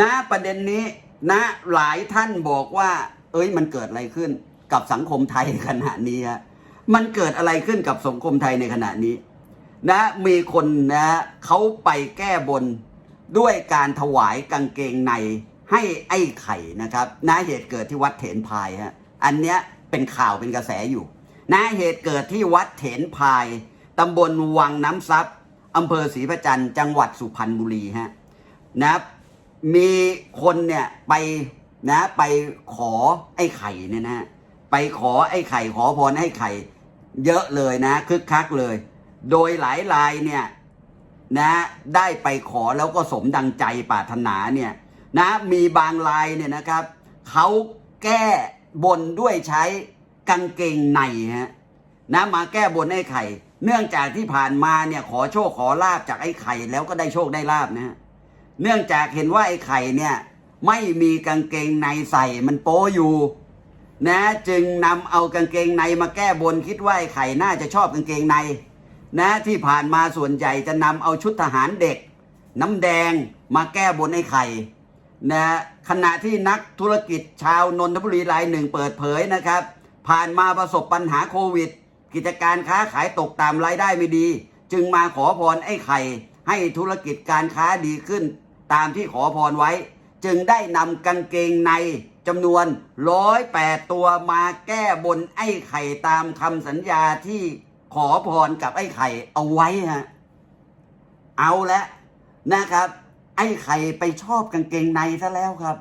นะประเด็นนี้นะหลายท่านบอกว่า เอ้ยมันเกิดอะไรขึ้นกับสังคมไทยขณะนี้ฮะมันเกิดอะไรขึ้นกับสังคมไทยในขณะนี้ นะมีคนนะเขาไปแก้บนด้วยการถวายกางเกงในให้ไอ้ไข่นะครับนะเหตุเกิดที่วัดเถนพายฮะอันเนี้ยเป็นข่าวเป็นกระแสอยู่นะเหตุเกิดที่วัดเถนพายตำบลวังน้ำซับอำเภอศรีประจันทร์จังหวัดสุพรรณบุรีฮะนะ มีคนเนี่ยไปนะไปขอไอ้ไข่เนี่ยนะไปขอไอ้ไข่ขอพรไอ้ไข่ เยอะเลยนะคึกคักเลย โดยหลายรายเนี่ยนะได้ไปขอแล้วก็สมดังใจปรารถนาเนี่ยนะมีบางรายเนี่ยนะครับเขาแก้บนด้วยใช้กางเกงในฮะนะมาแก้บนไอ้ไข่ เนื่องจากที่ผ่านมาเนี่ยขอโชคขอลาบจากไอ้ไข่แล้วก็ได้โชคได้ลาบนะฮะ เนื่องจากเห็นว่าไอ้ไข่เนี่ย ไม่มีกางเกงในใส่มันโป้อยู่ นะ จึงนำเอากางเกงในมาแก้บนคิดว่าไอ้ไข่น่าจะชอบกางเกงใน นะที่ผ่านมาส่วนใหญ่จะนำเอาชุดทหารเด็ก น้ำแดงมาแก้บนไอ้ไข่นะขณะที่นักธุรกิจชาวนนทบุรีรายหนึ่งเปิดเผยนะครับ ผ่านมาประสบปัญหาโควิด กิจการค้าขายตกต่ำรายได้ไม่ดี จึงมาขอพรไอ้ไข่ให้ธุรกิจการค้าดีขึ้น ตามที่ขอพรไว้ จึงได้นำกางเกงในจำนวนร้อยแปดตัวมาแก้บนไอ้ไข่ตามคำสัญญาที่ขอพรกับไอ้ไข่เอาไว้ฮะเอาละนะครับ ไอ้ไข่ไปชอบกางเกงในซะแล้วครับ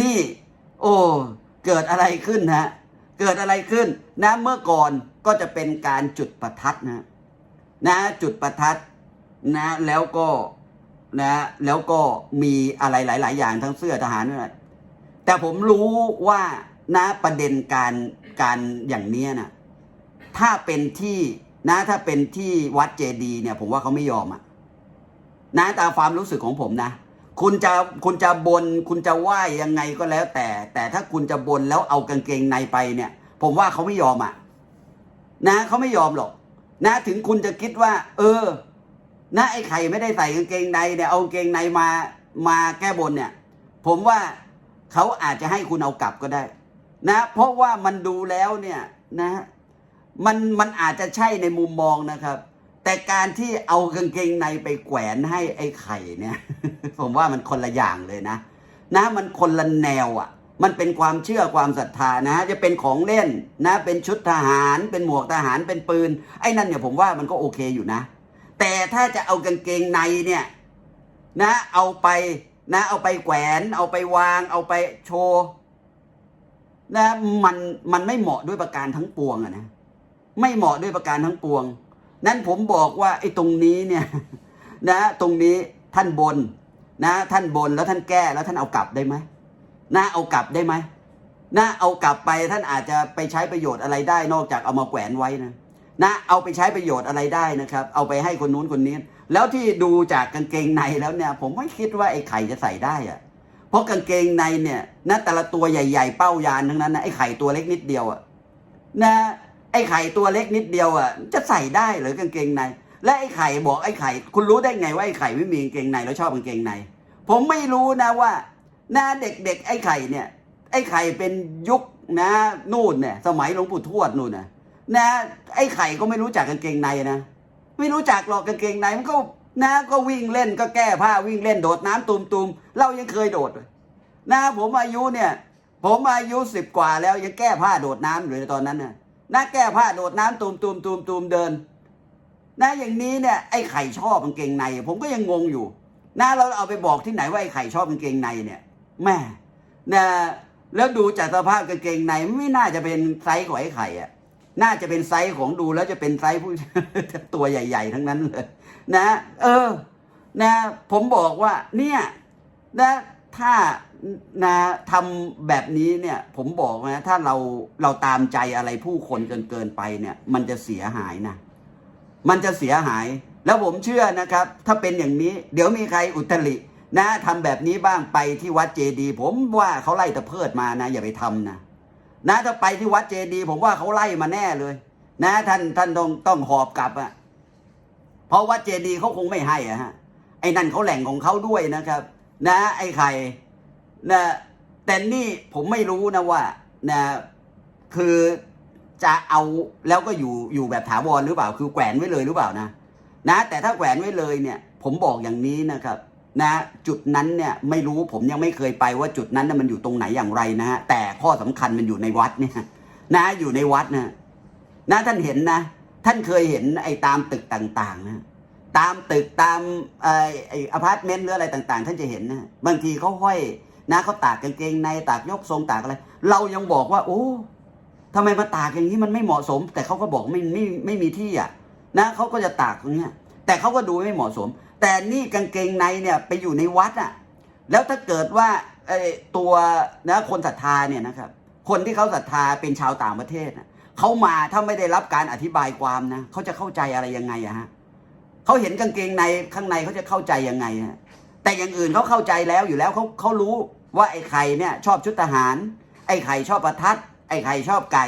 นี่ โอ้เกิดอะไรขึ้นฮะเกิดอะไรขึ้นนะเมื่อก่อนก็จะเป็นการจุดประทัดนะนะจุดประทัดนะแล้วก็ นะแล้วก็มีอะไรหลาย ๆ อย่างทั้งเสื้อทหารนั่นแหละแต่ผมรู้ว่านะประเด็นการการอย่างเนี้ยนะถ้าเป็นที่นะถ้าเป็นที่วัดเจดีย์เนี่ยผมว่าเขาไม่ยอมอะนะตามความรู้สึกของผมนะ คุณจะคุณจะบน คุณจะไหว้ยังไงก็แล้วแต่ แต่ถ้าคุณจะบนแล้วเอากางเกงในไปเนี่ย ผมว่าเขาไม่ยอมอะนะเขาไม่ยอมหรอก นะถึงคุณจะคิดว่า เออ นะไอ้ไข่ไม่ได้ใส่กางเกงในเนี่ยเอากางเกงในมามาแก้บนเนี่ย ผมว่าเขาอาจจะให้คุณเอากลับก็ได้ นะ เพราะว่ามันดูแล้วเนี่ยนะมันมันอาจจะใช่ในมุมมองนะครับ แต่การที่เอากางเกงในไปแขวนให้ไอ้ไข่เนี่ย ผมว่ามันคนละอย่างเลยนะ นะมันคนละแนวอะ มันเป็นความเชื่อความศรัทธานะ จะเป็นของเล่นนะ เป็นชุดทหาร เป็นหมวกทหารเป็นปืน ไอ้นั่นเนี่ยผมว่ามันก็โอเคอยู่นะ แต่ถ้าจะเอากางเกงในเนี่ยนะเอาไปนะ เอาไปแขวน เอาไปวาง เอาไปโชว์นะมันมันไม่เหมาะด้วยประการทั้งปวงอะนะไม่เหมาะด้วยประการทั้งปวง นั้นผมบอกว่าไอ้ตรงนี้เนี่ยนะตรงนี้ท่านบนนะท่านบนแล้วท่านแก้แล้วท่านเอากลับได้ไหมนะเอากลับได้ไหมนะเอากลับไปท่านอาจจะไปใช้ประโยชน์อะไรได้นอกจากเอามาแขวนไว้นะ นะเอาไปใช้ประโยชน์อะไรได้นะครับ เอาไปให้คนนู้นคนนี้ แล้วที่ดูจากกางเกงในแล้วเนี่ย ผมไม่คิดว่าไอ้ไข่จะใส่ได้อะเพราะกางเกงในเนี่ยนะแต่ละตัวใหญ่ๆ เป้ายานทั้งนั้นนะไอ้ไข่ตัวเล็กนิดเดียวอะนะไอ้ไข่ตัวเล็กนิดเดียวอะจะใส่ได้หรือกางเกงใน และไอ้ไข่บอกไอ้ไข่ คุณรู้ได้ไงว่าไอ้ไข่ไม่มีกางเกงในแล้วชอบกางเกงใน ผมไม่รู้นะว่าหน้าเด็กๆไอ้ไข่เนี่ย ไอ้ไข่เป็นยุคนะนู่นเนี่ยสมัยหลวงปู่ทวดนู่นนะ นะไอ้ไข่ก็ไม่รู้จักกางเกงในนะ ไม่รู้จักหรอกกางเกงในมันก็นะก็วิ่งเล่นก็แก้ผ้าวิ่งเล่นโดดน้ำตุมๆเรายังเคยโดดเลยนะผมอายุเนี่ย ผมอายุสิบกว่าแล้วยังแก้ผ้าโดดน้ำอยู่ในตอนนั้นนะนะแก้ผ้าโดดน้ำตูมตูมตูมตูมเดินนะอย่างนี้เนี่ยไอ้ไข่ชอบกางเกงใน ผมก็ยังงงอยู่นะเราเอาไปบอกที่ไหนว่าไอ้ไข่ชอบกางเกงในเนี่ยแม่นะแล้วดูจากสภาพกางเกงในไม่น่าจะเป็นไซส์ของไอ้ไข่อะ น่าจะเป็นไซส์ของดูแล้วจะเป็นไซส์ผู้ตัวใหญ่ ๆ ทั้งนั้นเลยนะ เออ นะ ผมบอกว่า เนี่ย นะถ้านะทำแบบนี้เนี่ย ผมบอกนะถ้าเราเราตามใจอะไรผู้คนเกินเกินไปเนี่ย มันจะเสียหายนะ มันจะเสียหาย แล้วผมเชื่อนะครับ ถ้าเป็นอย่างนี้ เดี๋ยวมีใครอุตรินะทำแบบนี้บ้างไปที่วัดเจดี ผมว่าเขาไล่ตะเพิดมานะ อย่าไปทำนะ นะถ้าไปที่วัดเจดีย์ผมว่าเขาไล่มาแน่เลย นะ ท่านท่านต้องต้องหอบกลับอะเพราะวัดเจดีย์เขาคงไม่ให้อะฮะไอ้นั่นเขาแหล่งของเขาด้วยนะครับ นะ ไอ้ไข่นะแต่นี่ผมไม่รู้นะว่านะคือจะเอาแล้วก็อยู่อยู่แบบถาวรหรือเปล่า คือแขวนไว้เลยหรือเปล่านะ นะ แต่ถ้าแขวนไว้เลยเนี่ย ผมบอกอย่างนี้นะครับ นะจุดนั้นเนี่ยไม่รู้ผมยังไม่เคยไปว่าจุดนั้นน่ะมันอยู่ตรงไหนอย่างไรนะฮะแต่ข้อสำคัญมันอยู่ในวัดเนี่ยนะอยู่ในวัดนะนะท่านเห็นนะ ท่านเคยเห็นไอ้ตามตึกต่างๆนะตามตึกตามไอ้ไอ้อพาร์ตเมนต์หรืออะไรต่าง ๆ ท่านจะเห็นนะบางทีเขาห้อยนะเขาตากกางเกงในตากยกทรงตากอะไร เรายังบอกว่า โอ้ทำไมมาตากอย่างนี้มันไม่เหมาะสม แต่เขาก็บอกไม่ไม่ไม่มีที่อะนะเขาก็จะตากตรงเนี้ยแต่เขาก็ดูไม่เหมาะสม แต่นี่กางเกงในเนี่ยไปอยู่ในวัดอะแล้วถ้าเกิดว่าไอ้ตัวนะคนศรัทธาเนี่ยนะครับ คนที่เขาศรัทธาเป็นชาวต่างประเทศนะเขามาถ้าไม่ได้รับการอธิบายความนะเขาจะเข้าใจอะไรยังไงอะฮะเขาเห็นกางเกงในข้างในเขาจะเข้าใจยังไงฮะแต่อย่างอื่นเขาเข้าใจแล้วอยู่แล้วเขาเขารู้ว่าไอ้ไข่เนี่ย ชอบชุดทหาร ไอ้ไข่ชอบประทัด ไอ้ไข่ชอบไก่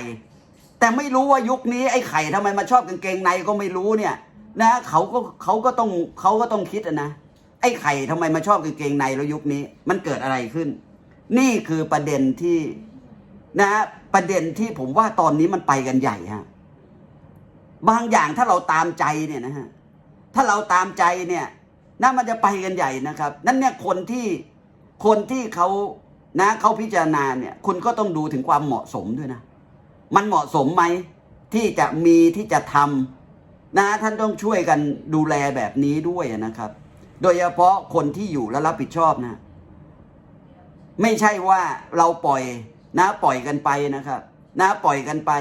แต่ไม่รู้ว่ายุคนี้ไอ้ไข่ทำไมมาชอบกางเกงในก็ไม่รู้เนี่ย นะเขาก็เขาก็ต้องเขาก็ต้องคิดนะไอ้ไข่ทำไมมาชอบกางเกงในแล้วยุคนี้ มันเกิดอะไรขึ้น นี่คือประเด็นที่นะประเด็นที่ผมว่าตอนนี้มันไปกันใหญ่ฮะบางอย่างถ้าเราตามใจเนี่ยนะฮะถ้าเราตามใจเนี่ยน่ามันจะไปกันใหญ่นะครับ นั่นเนี่ยคนที่คนที่เขานะเขาพิจารณาเนี่ย คุณก็ต้องดูถึงความเหมาะสมด้วยนะ มันเหมาะสมไหมที่จะมีที่จะทำ นะท่านต้องช่วยกันดูแลแบบนี้ด้วยนะครับ โดยเฉพาะคนที่อยู่และรับผิดชอบนะ ไม่ใช่ว่าเราปล่อยนะปล่อยกันไปนะครับ นะปล่อยกันไป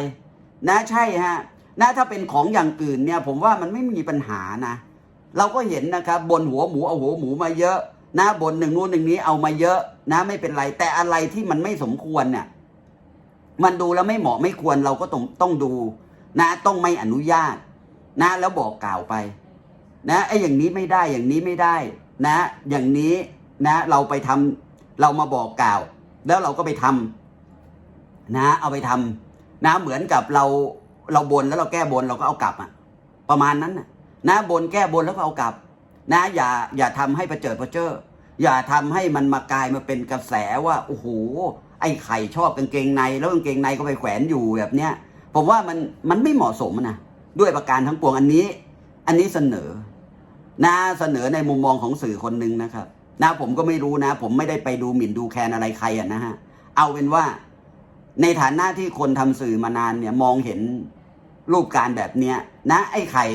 นะใช่ฮะนะถ้าเป็นของอย่างอื่นเนี่ย ผมว่ามันไม่มีปัญหานะ เราก็เห็นนะครับ บนหัวหมูเอาหัวหมูมาเยอะ นะบนหนึ่งนู้นหนึ่งนี้เอามาเยอะนะไม่เป็นไร แต่อะไรที่มันไม่สมควรเนี่ยมันดูแล้วไม่เหมาะไม่ควรเราก็ต้องต้องดู นะต้องไม่อนุญาต นะแล้วบอกกล่าวไปนะไอ้อย่างนี้ไม่ได้อย่างนี้ไม่ได้นะ อย่างนี้นะเราไปทำเรามาบอกกล่าว แล้วเราก็ไปทำนะเอาไปทำนะเหมือนกับเราเราบนแล้วเราแก้บนเราก็เอากลับอะประมาณนั้นนะนะบนแก้บนแล้วก็เอากลับ นะ อย่าอย่าทำให้ประเจิดประเจ้ออย่าทำให้มันมากลายมาเป็นกระแสว่าโอ้โหไอ้ไข่ชอบกางเกงใน แล้วกางเกงในก็ไปแขวนอยู่แบบเนี้ยผมว่ามันมันไม่เหมาะสมนะ ด้วยประการทั้งปวงอันนี้ อันนี้เสนอนะเสนอในมุมมองของสื่อคนหนึ่งนะครับนะผมก็ไม่รู้นะ ผมไม่ได้ไปดูหมิ่นดูแคลนอะไรใครอะนะฮะเอาเป็นว่า ในฐานะที่คนทำสื่อมานานเนี่ยมองเห็นรูปการแบบเนี้ย นะ ไอ้ไข่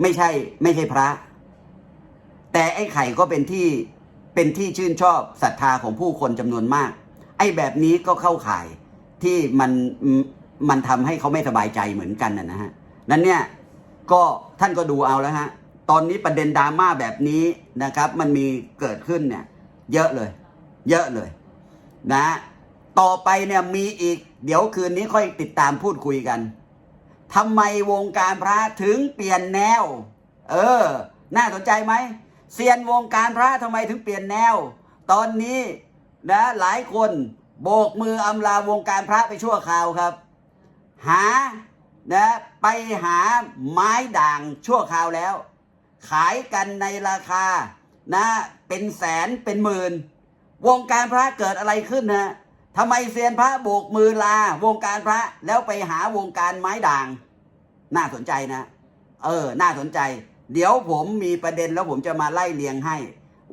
ไม่ใช่ ไม่ใช่พระ แต่ไอ้ไข่ก็เป็นที่เป็นที่ชื่นชอบศรัทธาของผู้คนจำนวนมาก ไอ้แบบนี้ก็เข้าข่ายที่มันมันทำให้เขาไม่สบายใจเหมือนกันนะฮะ นั้นเนี่ยก็ท่านก็ดูเอาแล้วฮะตอนนี้ประเด็นดราม่าแบบนี้นะครับ มันมีเกิดขึ้นเนี่ย เยอะเลย เยอะเลย นะ ต่อไปเนี่ยมีอีก เดี๋ยวคืนนี้ค่อยติดตามพูดคุยกันทำไมวงการพระถึงเปลี่ยนแนว เออ น่าสนใจไหมเซียนวงการพระทำไมถึงเปลี่ยนแนว ตอนนี้นะหลายคนโบกมืออำลาวงการพระไปชั่วคราวครับ หา นะไปหาไม้ด่างชั่วคราวแล้ว ขายกันในราคานะเป็นแสนเป็นหมื่น วงการพระเกิดอะไรขึ้นนะทำไมเซียนพระโบกมือลา วงการพระแล้วไปหาวงการไม้ด่าง น่าสนใจนะ เออ น่าสนใจ เดี๋ยวผมมีประเด็นแล้วผมจะมาไล่เรียงให้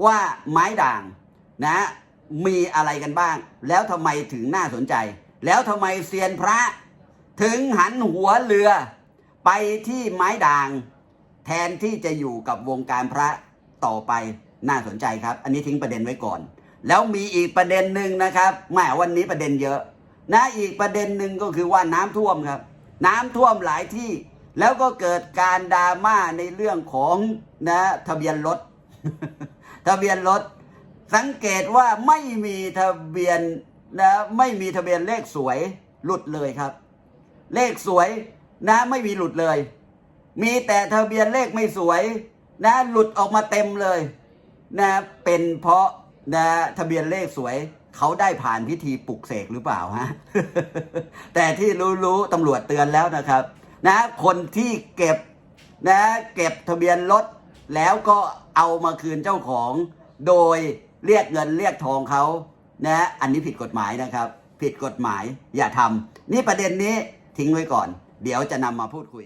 ว่าไม้ด่างนะ มีอะไรกันบ้าง แล้วทำไมถึงน่าสนใจ แล้วทำไมเซียนพระ ถึงหันหัวเรือ ไปที่ไม้ด่าง แทนที่จะอยู่กับวงการพระต่อไปน่าสนใจครับ อันนี้ทิ้งประเด็นไว้ก่อน แล้วมีอีกประเด็นหนึ่งนะครับแหมวันนี้ประเด็นเยอะนะอีกประเด็นหนึ่งก็คือว่าน้ำท่วมครับ น้ำท่วมหลายที่ แล้วก็เกิดการดราม่าในเรื่องของนะทะเบียนรถทะเบียนรถสังเกตว่าไม่มีทะเบียนนะไม่มีทะเบียนเลขสวยหลุดเลยครับ เลขสวยนะไม่มีหลุดเลย มีแต่ทะเบียนเลขไม่สวยนะหลุดออกมาเต็มเลยนะเป็นเพราะนะทะเบียนเลขสวย เขาได้ผ่านพิธีปลุกเสกหรือเปล่าฮะแต่ที่รู้ๆตำรวจเตือนแล้วนะครับ นะ คนที่เก็บนะเก็บทะเบียนรถแล้วก็เอามาคืนเจ้าของ โดยเรียกเงินเรียกทองเขานะอันนี้ผิดกฎหมายนะครับ ผิดกฎหมายอย่าทำนี่ประเด็นนี้ ทิ้งไว้ก่อน เดี๋ยวจะนำมาพูดคุย